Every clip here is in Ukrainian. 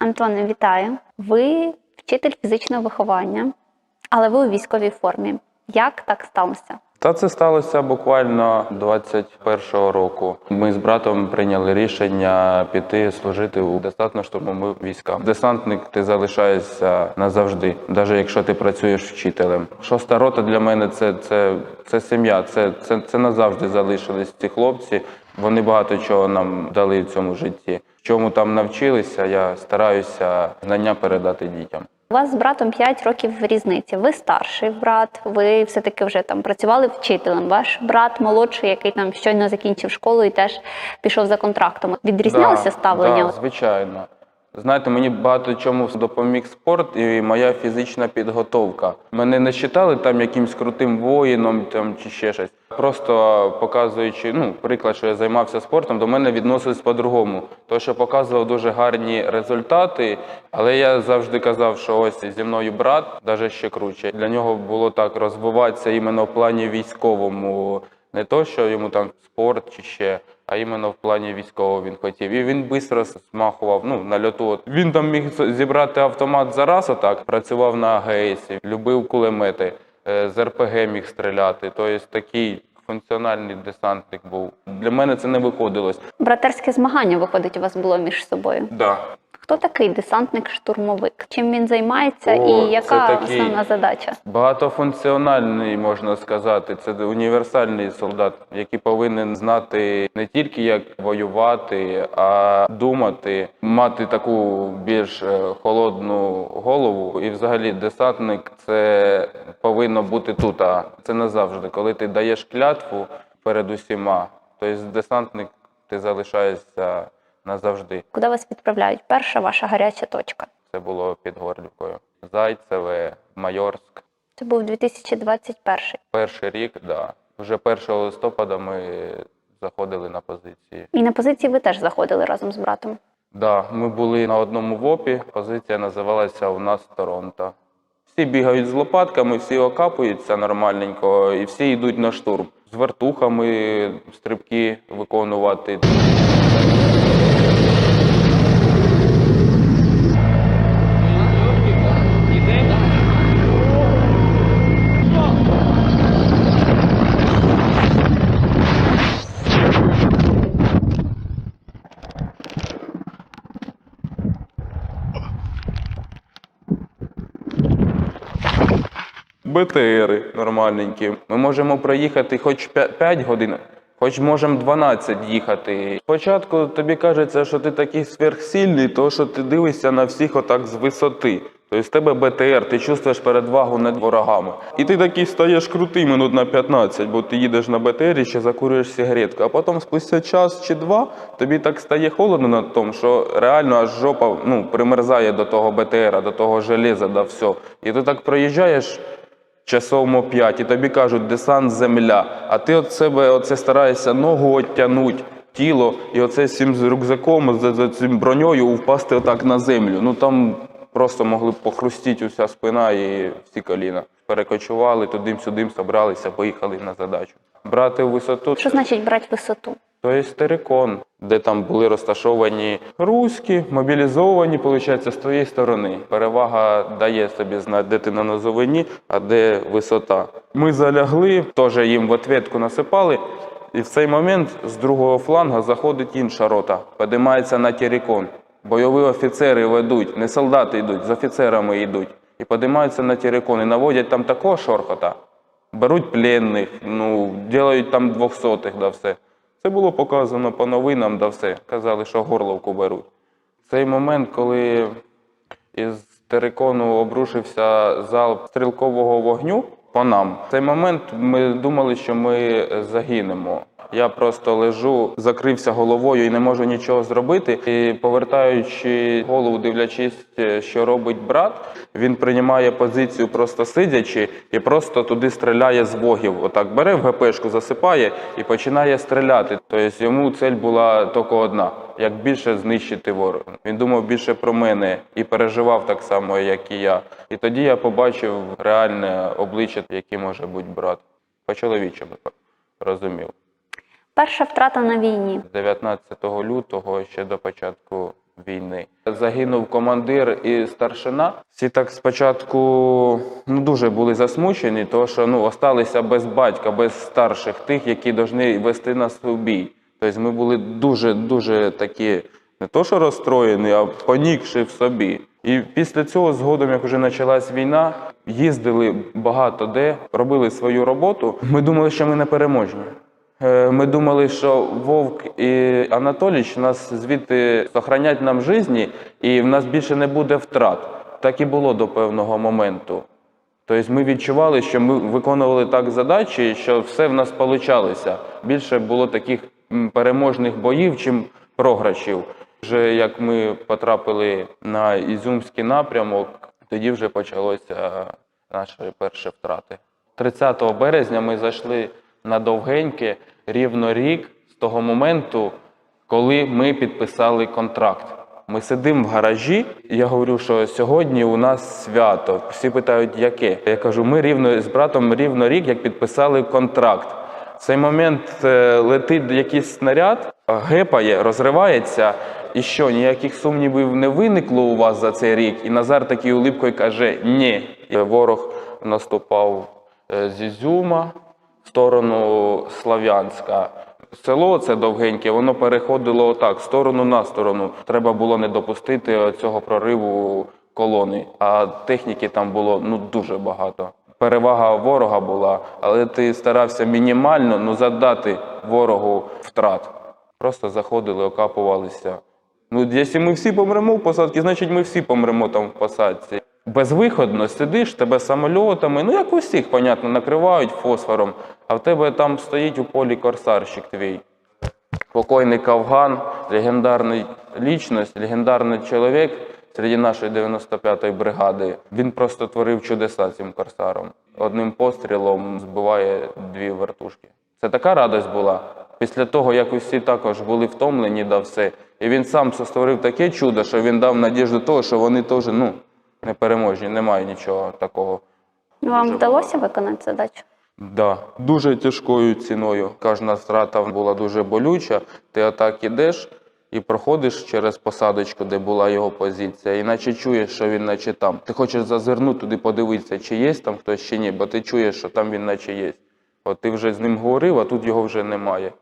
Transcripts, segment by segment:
Антоне, вітаю. Ви вчитель фізичного виховання, але ви у військовій формі. Як так сталося? Та це сталося буквально 21-го року. Ми з братом прийняли рішення піти служити у десантно-штурмові війська. Десантник ти залишаєшся назавжди, навіть якщо ти працюєш вчителем. Шоста рота для мене це, це, це сім'я, це, це, це назавжди залишились ці хлопці. Вони багато чого нам дали в цьому житті. Чому там навчилися, я стараюся знання передати дітям. У вас з братом 5 років різниці. Ви старший брат, ви все-таки вже там працювали вчителем. Ваш брат молодший, який там щойно закінчив школу і теж пішов за контрактом. Відрізнялося Да, ставлення? Да, звичайно. Знаєте, мені багато чому допоміг спорт і моя фізична підготовка. Мене не вважали там якимсь крутим воїном там, чи ще щось. Просто показуючи ну, приклад, що я займався спортом, до мене відносились по-другому. То, що показував дуже гарні результати, але я завжди казав, що ось зі мною брат, навіть ще круче. Для нього було так розвиватися іменно в плані військовому. Не то, що йому там спорт чи ще, а іменно в плані військового він хотів. І він швидко змахував ну, на льоту. Він там міг зібрати автомат за раз, отак, працював на АГС, любив кулемети, е, з РПГ міг стріляти. Тобто такий функціональний десантник був. Для мене це не виходилось. Братерське змагання, виходить, у вас було між собою. Да. Хто такий десантник-штурмовик? Чим він займається О, і це яка такий- основна задача? Багатофункціональний, можна сказати, це універсальний солдат, який повинен знати не тільки як воювати, а думати, мати таку більш е, холодну голову. І взагалі десантник це повинно бути тут. А це назавжди. Коли ти даєш клятву перед усіма, то тобто десантник ти залишаєшся назавжди. Куди вас відправляють? Перша ваша гаряча точка. Це було під Горлівкою. Зайцеве, Майорськ. Це був 2021. Перший рік, да. Вже 1 листопада ми заходили на позиції. І на позиції ви теж заходили разом з братом. Да, ми були на одному ВОПі. Позиція називалася у нас Торонто. Всі бігають з лопатками, всі окапуються нормальненько, і всі йдуть на штурм. З вертухами стрибки виконувати. БТРи нормальненькі. Ми можемо проїхати хоч 5 годин, хоч можемо 12 їхати. Спочатку тобі кажеться, що ти такий сверхсильний, то що ти дивишся на всіх отак з висоти. Тобто в тебе БТР, ти чувствуєш передвагу над ворогами. І ти такий стаєш крутий минут на 15, бо ти їдеш на БТР і ще закурюєш сигаретку. А потім спустя час чи два тобі так стає холодно на тому, що реально аж жопа ну, примерзає до того БТРа, до того железа, до всього. І ти так проїжджаєш о 5, і тобі кажуть десант земля. А ти від себе оце стараєшся ногу оттягнути, тіло, і оце з цим рюкзаком, з цим броньою впасти отак на землю. Ну там просто могли б похрустіти уся спина і всі коліна. Перекочували туди-сюди, собралися, поїхали на задачу. Брати висоту. Що значить брати висоту? То є терикон, де там були розташовані руські, мобілізовані, виходить, з твоєї сторони. Перевага дає собі знати, де ти на низовині, а де висота. Ми залягли, теж їм в ответку насипали. І в цей момент з другого фланга заходить інша рота, підіймається на терикон. Бойові офіцери ведуть, не солдати йдуть, з офіцерами йдуть. І підіймаються на терикон, і наводять там такого шорхота. Беруть пленних, ну, делають там двохсотих, да все. Це було показано по новинам, да все. Казали, що горловку беруть. Цей момент, коли із терикону обрушився залп стрілкового вогню по нам. В цей момент ми думали, що ми загинемо. Я просто лежу, закрився головою і не можу нічого зробити. І повертаючи голову, дивлячись, що робить брат, він приймає позицію просто сидячи і просто туди стріляє з вогів. Отак бере в ГПшку, засипає і починає стріляти. Тобто йому цель була тільки одна: як більше знищити ворога. Він думав більше про мене і переживав так само, як і я. І тоді я побачив реальне обличчя, який може бути брат. По-чоловічому розумів. Перша втрата на війні. 19 лютого ще до початку війни. Загинув командир і старшина. Всі так спочатку ну, дуже були засмучені, тому що ну, осталися без батька, без старших, тих, які повинні вести нас у бій. Тобто ми були дуже-дуже такі, не то що розстроєні, а понікши в собі. І після цього, згодом, як вже почалась війна, їздили багато де, робили свою роботу. Ми думали, що ми не переможні. Е, Ми думали, що Вовк і Анатоліч нас звідти сохранять нам житті, і в нас більше не буде втрат. Так і було до певного моменту. Тобто ми відчували, що ми виконували так задачі, що все в нас получалося. Більше було таких переможних боїв, чим програшів. Вже як ми потрапили на Ізюмський напрямок, тоді вже почалося наші перші втрати. 30 березня ми зайшли на довгеньке рівно рік з того моменту, коли ми підписали контракт. Ми сидимо в гаражі, і я говорю, що сьогодні у нас свято. Всі питають, яке? Я кажу, ми рівно з братом рівно рік, як підписали контракт. В цей момент е, летить якийсь снаряд, гепає, розривається. І що, ніяких сумнівів не виникло у вас за цей рік? І Назар такий улипкою каже: ні. І ворог наступав е, з Ізюма сторону Слав'янська. Село це довгеньке, воно переходило отак, сторону на сторону. Треба було не допустити цього прориву колони. А техніки там було ну дуже багато. Перевага ворога була, але ти старався мінімально ну, задати ворогу втрат. Просто заходили, окапувалися. Ну, якщо ми всі помремо в посадці, значить ми всі помремо там в посадці. Безвиходно сидиш, тебе самольотами, ну як у всіх, понятно, накривають фосфором, а в тебе там стоїть у полі корсарщик твій. Покойний Афган, легендарний лічність, легендарний чоловік серед нашої 95-ї бригади. Він просто творив чудеса цим корсаром. Одним пострілом збиває дві вертушки. Це така радость була. Після того, як усі також були втомлені да все. І він сам створив таке чудо, що він дав надіжду того, що вони теж ну, непереможні, немає нічого такого. Вам вдалося виконати задачу? Да, дуже тяжкою ціною. Кожна втрата була дуже болюча. Ти отак ідеш і проходиш через посадочку, де була його позиція, і наче чуєш, що він наче там. Ти хочеш зазирнути туди, подивитися, чи є там хтось чи ні, бо ти чуєш, що там він наче є. От ти вже з ним говорив, а тут його вже немає.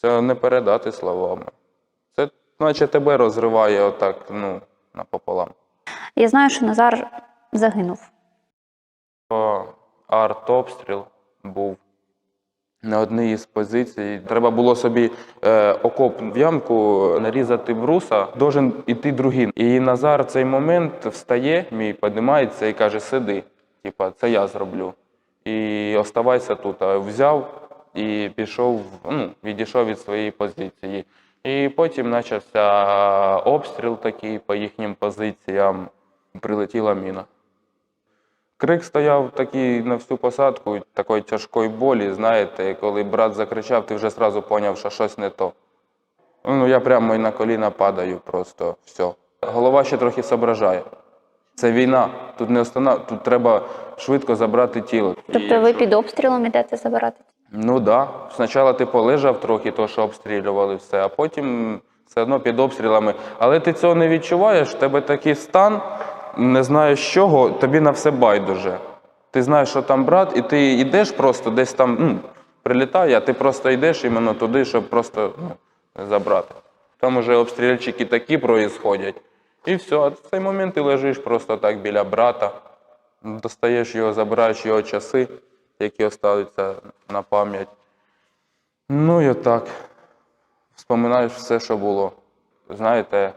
Це не передати словами. Це наче тебе розриває отак, ну, напополам. Я знаю, що Назар загинув. Артобстріл був на одній із позицій. Треба було собі е, окоп в ямку нарізати бруса, должен іти другий. І Назар в цей момент встає, мій піднімається і каже: Сиди, типа, це я зроблю. І оставайся тут. А Взяв і пішов, ну, відійшов від своєї позиції. І потім почався обстріл такий по їхнім позиціям. Прилетіла міна. Крик стояв такий на всю посадку, такої тяжкої болі, знаєте, і коли брат закричав, ти вже одразу зрозумів, що щось не то. Ну, я прямо і на коліна падаю, просто все. Голова ще трохи соображає. Це війна, тут не останов... тут треба швидко забрати тіло. Тобто ви під обстрілом йдете забирати? Ну так. Да. Спочатку ти полежав трохи, то що обстрілювали все, а потім все одно під обстрілами. Але ти цього не відчуваєш, в тебе такий стан, не знаєш чого, тобі на все байдуже. Ти знаєш, що там брат, і ти йдеш просто десь там ну, прилітає, а ти просто йдеш іменно туди, щоб просто ну, забрати. Там уже обстрільчики такі проїсходять. І все, а в цей момент ти лежиш просто так біля брата, достаєш його, забираєш його часи, які залишаться на пам'ять. Ну і отак. Вспоминаєш все, що було. Знаєте,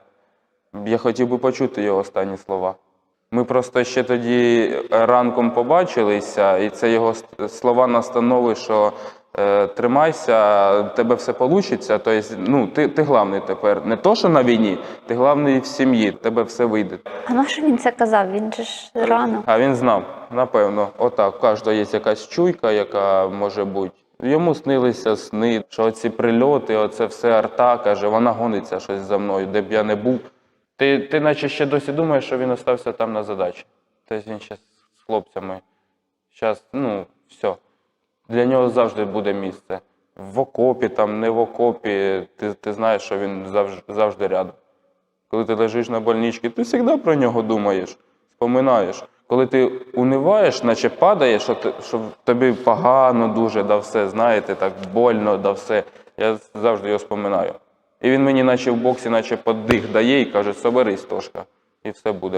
я хотів би почути його останні слова. Ми просто ще тоді ранком побачилися, і це його слова настанови, що е, тримайся, тебе все вийде. Тобто, ну, ти, ти головний тепер. Не то, що на війні, ти головний в сім'ї, тебе все вийде. А на що він це казав? Він же ж рано. А він знав, напевно, отак. У кожного є якась чуйка, яка може бути. Йому снилися сни, що ці прильоти, оце все арта, каже, вона гониться щось за мною, де б я не був. Ти ти наче ще досі думаєш, що він остався там на задачі. Та він ще з хлопцями. Зараз, ну, все. Для нього завжди буде місце. В окопі, там, не в окопі, ти ти знаєш, що він завжди завжди рядом. Коли ти лежиш на больничці, ти завжди про нього думаєш, споминаєш. Коли ти униваєш, наче падаєш, що що тобі погано дуже да все, знаєте, так больно да все. Я завжди його споминаю. І він мені, наче в боксі, наче подих дає і каже, соберись тошка, і все буде.